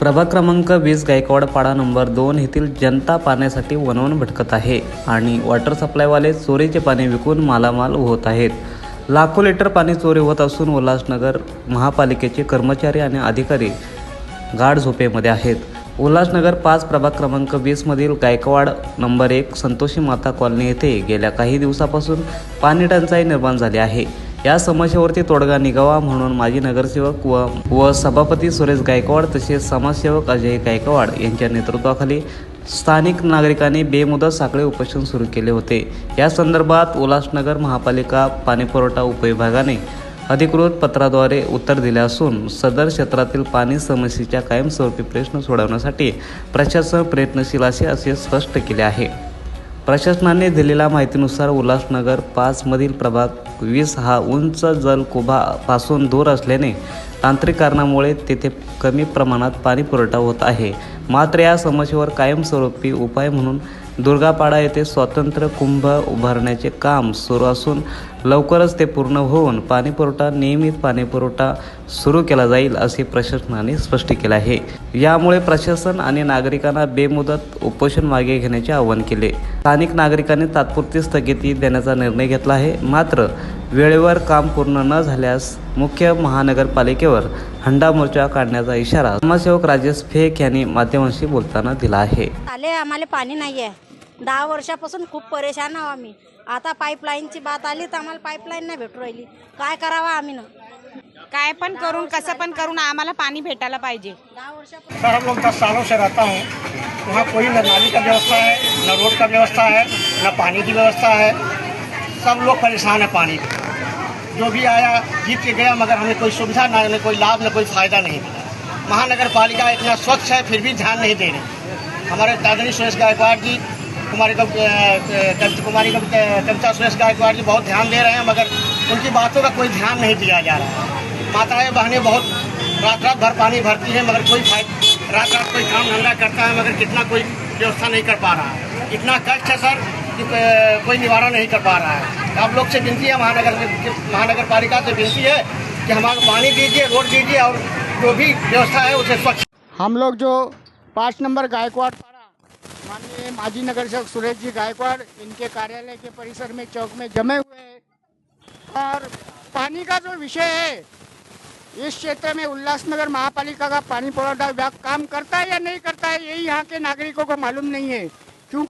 प्रभाग क्रमांक वीस गायकवाड पाडा नंबर दोन येथील जनता पाण्यासाठी वनवन भटकत आहे आणि वॉटर सप्लायवाले चोरीचे पाणी विकून मालामाल होत आहेत. लाखो लिटर पाणी चोरी होत असून उल्हासनगर महापालिकेचे कर्मचारी आणि अधिकारी गाढ झोपेमध्ये आहेत. उल्हासनगर पाच प्रभाग क्रमांक वीसमधील गायकवाड नंबर एक संतोषी माता कॉलनी येथे गेल्या काही दिवसापासून पाणी टंचाई निर्माण झाली आहे. या समस्येवरती तोडगा निघावा म्हणून माजी नगरसेवक व व सभापती सुरेश गायकवाड तसेच समाजसेवक अजय गायकवाड यांच्या नेतृत्वाखाली स्थानिक नागरिकांनी बेमुदत साखळे उपोषण सुरू केले होते. या संदर्भात उल्हासनगर महापालिका पाणीपुरवठा उपविभागाने अधिकृत पत्राद्वारे उत्तर दिले असून सदर क्षेत्रातील पाणी समस्येच्या कायमस्वरूपी प्रश्न सोडवण्यासाठी प्रशासन प्रयत्नशील असे असे स्पष्ट केले आहे. प्रशासनाने दिलेल्या माहितीनुसार उल्हासनगर पाचमधील प्रभाग वीस हा उंच जलकुभापासून दूर असल्याने तांत्रिक कारणामुळे तेथे कमी प्रमाणात पाणी पुरवठा होत आहे. मात्र या समस्येवर कायमस्वरूपी उपाय म्हणून दुर्गापाडा येथे स्वतंत्र कुंभ उभारण्याचे काम सुरू असून लवकरच ते पूर्ण होऊन पाणीपुरवठा नियमित पाणीपुरवठा सुरू केला जाईल असे प्रशासनाने स्पष्ट केले आहे. यामुळे प्रशासन आणि नागरिकांना बेमुदत उपोषण मागे घेण्याचे आवाहन केले. स्थानिक नागरिकांनी तात्पुरती स्थगिती देण्याचा निर्णय घेतला आहे. मात्र वेळेवर काम पूर्ण न झाल्यास मुख्य महानगरपालिकेवर हंडा मोर्चा काढण्याचा इशारा समाजसेवक राजेश फेक यांनी माध्यमांशी बोलताना दिला आहे. आले आम्हाला पाणी नाही आहे दहा वर्षापासून खूप परेशान आहो आम्ही. आता पाईपलाईनची बात आली तर आम्हाला पाईपलाईन नाही भेटू राहिली. काय करावं आम्ही ना? काय पण करून कसं पण करून आम्हाला पाणी भेटायला पाहिजे. दहा वर्षापासून लोग दस सालों से रहता हूँ. वहाँ कोई न नाली का व्यवस्था है न रोड का व्यवस्था है न पानी की व्यवस्था है सब लोग परेशान है पानी से जो भी आया जीत के गया मगर हमें कोई सुविधा ना न कोई लाभ न कोई फ़ायदा नहीं मिला। महानगर पालिका इतना स्वच्छ है फिर भी ध्यान नहीं दे रही। हमारे दादनी सुरेश गायकवाड़ जी कुमारी कुमारी कव- कविता सुरेश गायकवाड़ जी बहुत ध्यान दे रहे हैं, मगर उनकी बातों का कोई ध्यान नहीं दिया जा रहा है। माताएँ बहनें बहुत रात रात भर पानी भरती हैं, मगर कोई रात रात कोई काम धंधा करता है, मगर कितना कोई व्यवस्था नहीं कर पा रहा है। इतना कष्ट है सर कि कोई निवारण नहीं कर पा रहा है। आप लोग से विनती है, महानगर महानगर पालिका से विनती है कि हमारा पानी दीजिए, रोड दीजिए, और जो भी व्यवस्था है उसे स्वच्छ हम लोग जो पाँच नंबर गायकवाड़ माननीय माजी नगर सेवक सुरेश जी गायकवाड़ इनके कार्यालय के परिसर में चौक में जमे हुए हैं। और पानी का जो विषय है, इस क्षेत्र में उल्लासनगर महापालिका का पानी पुरवठा विभाग काम करता है या नहीं करता है, यही यहाँ के नागरिकों को मालूम नहीं है।